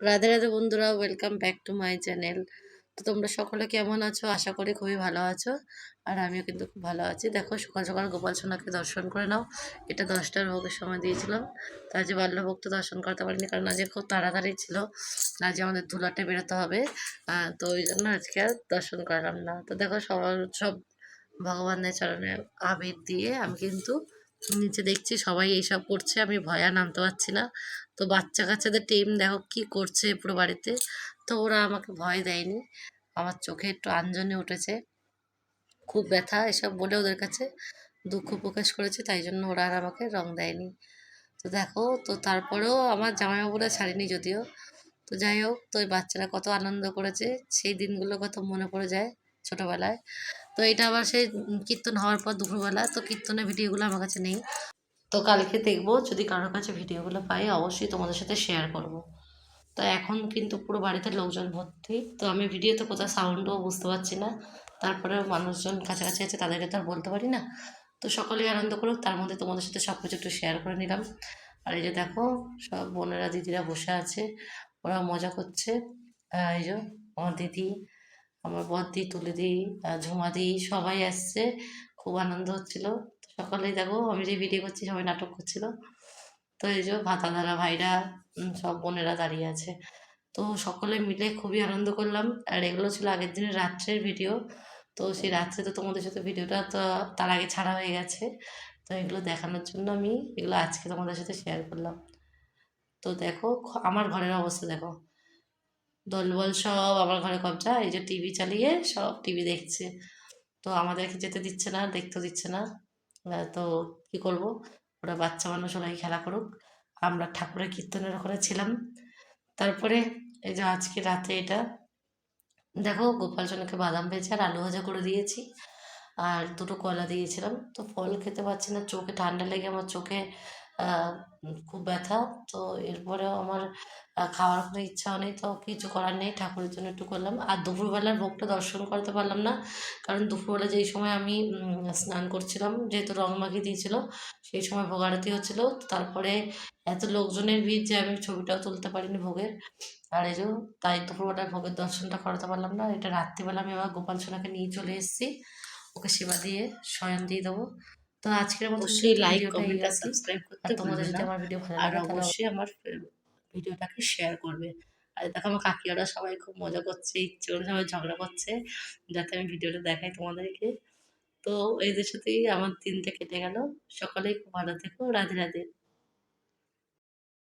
রাধে রাধে বন্ধুরা welcome back to my channel তো তোমরা সকলে কেমন আছো? আশা করি খুবই ভালো আছো। আর আমিও কিন্তু খুব ভালো আছি। দেখো, সকাল সকাল গোপাল সোনাকে দর্শন করে নাও। এটা দশটার ভোগের সময় দিয়েছিলাম। তো আজ বাল্যভোগ দর্শন করতে পারিনি, কারণ আজকে খুব তাড়াতাড়ি ছিল। আজ আমাদের ধুলাটে বেরোতে হবে। তো ওই জন্য আজকে আর দর্শন করলাম না। তো দেখো সবার সব ভগবানের চরণে আবির দিয়ে আমি কিন্তু নিচে দেখছি সবাই এইসব করছে, আমি ভয়া নামতে পারছি না। তো বাচ্চা কাচ্চাদের টিম দেখো কি করছে পুরো বাড়িতে। তো ওরা আমাকে ভয় দেয়নি। আমার চোখে একটু আঞ্জনে উঠেছে। খুব ব্যথা, এসব বলে ওদের কাছে দুঃখ প্রকাশ করেছে, তাই জন্য ওরা আর আমাকে রং দেয়নি। তো দেখো, তো তারপরেও আমার জামাইবাবুরা ছাড়েনি যদিও। তো যাই হোক, তো ওই বাচ্চারা কত আনন্দ করেছে, সেই দিনগুলো কত মনে পড়ে যায় ছোটোবেলায়। তো এটা আবার সেই কীর্তন হওয়ার পর দুপুরবেলা, তো কীর্তনের ভিডিওগুলো আমার কাছে নেই। তো কালকে দেখব, যদি কারোর কাছে ভিডিওগুলো পাই, অবশ্যই তোমাদের সাথে শেয়ার করব। তো এখন কিন্তু পুরো বাড়িতে লোকজন ভর্তি, তো আমি ভিডিওতে কোথাও সাউন্ডও বুঝতে পারছি না। তারপরে মানুষজন কাছাকাছি আছে, তাদেরকে তো আর বলতে পারি না। তো সকলেই আনন্দ করুক, তার মধ্যে তোমাদের সাথে সব কিছু একটু শেয়ার করে নিলাম। আর এই যে দেখো, সব বোনেরা, দিদিরা বসে আছে ওরা মজা করছে। এই যে, আমার দিদি আমার বদ্দি তুলিদি আহ, ঝুমাদি সবাই আসছে। খুব আনন্দ হচ্ছিল। সকালেই দেখো আমি যে ভিডিও করছি সবাই নাটক করছিল। তো এই যে ভাতাদারা ভাইরা সব বোনেরা দাঁড়িয়ে আছে। তো সকলে মিলে খুবই আনন্দ করলাম। আর এগুলো ছিল আগের দিনের রাত্রের ভিডিও তো সেই রাত্রে তো তোমাদের সাথে ভিডিওটা তো তার আগে ছাড়া হয়ে গেছে। তো এগুলো দেখানোর জন্য আমি এগুলো আজকে তোমাদের সাথে শেয়ার করলাম। তো দেখো আমার ঘরের অবস্থা দেখো। দলবল সব আমার ঘরে কবজা, এই যে টিভি চালিয়ে সব টিভি দেখছে। তো আমাদেরকে যেতে দিচ্ছে না, দেখতেও দিচ্ছে না। তো কি করব? ওরা বাচ্চা মানুষ, ওরাই খেলা করুক। আমরা ঠাকুরের কীর্তনের ওখানে ছিলাম। তারপরে এই যে আজকে রাতে এটা, দেখো গোপাল সোনাকে বাদাম ভেজে আর আলু ভাজা করে দিয়েছি। আর দুটো কলা দিয়েছিলাম। তো ফল খেতে পারছি না, চোখে ঠান্ডা লেগে, আমার চোখে খুব ব্যথা। তো এরপরেও আমার খাওয়ার কোনো ইচ্ছাও নেই, তো কিছু করার নেই। ঠাকুরের জন্য একটু করলাম। আর দুপুরবেলার ভোগটা দর্শন করতে পারলাম না। কারণ দুপুরবেলা যেই সময় আমি স্নান করছিলাম, যেহেতু রং মাখিয়ে দিয়েছিল, সেই সময় ভোগ আরতি হচ্ছিল। তারপরে এত লোকজনের ভিড় যে আমি ছবিটাও তুলতে পারিনি ভোগের। আর এই তাই দুপুরবেলার ভোগের দর্শনটা করাতে পারলাম না। এটা রাত্রিবেলা আমি আবার গোপাল সোনাকে নিয়ে চলে এসেছি। ওকে সেবা দিয়ে শয়ন দিয়ে দেবো। তো আজকের মতো অবশ্যই লাইক কমেন্ট আর। সাবস্ক্রাইব করতে তোমাদের যদি আমার ভিডিও ভালো লাগে তাহলে অবশ্যই আমার ভিডিওটাকে শেয়ার করবে। আর দেখো আমার কাকিয়ারা সবাই খুব মজা করছে ইচ্ছে করে সবাই ঝগড়া করছে যাতে আমি ভিডিওটা দেখাই তোমাদেরকে। তো এদের সাথেই আমার দিনটা কেটে গেল। সকালেই খুব ভালো থেকো। রাধে রাধে।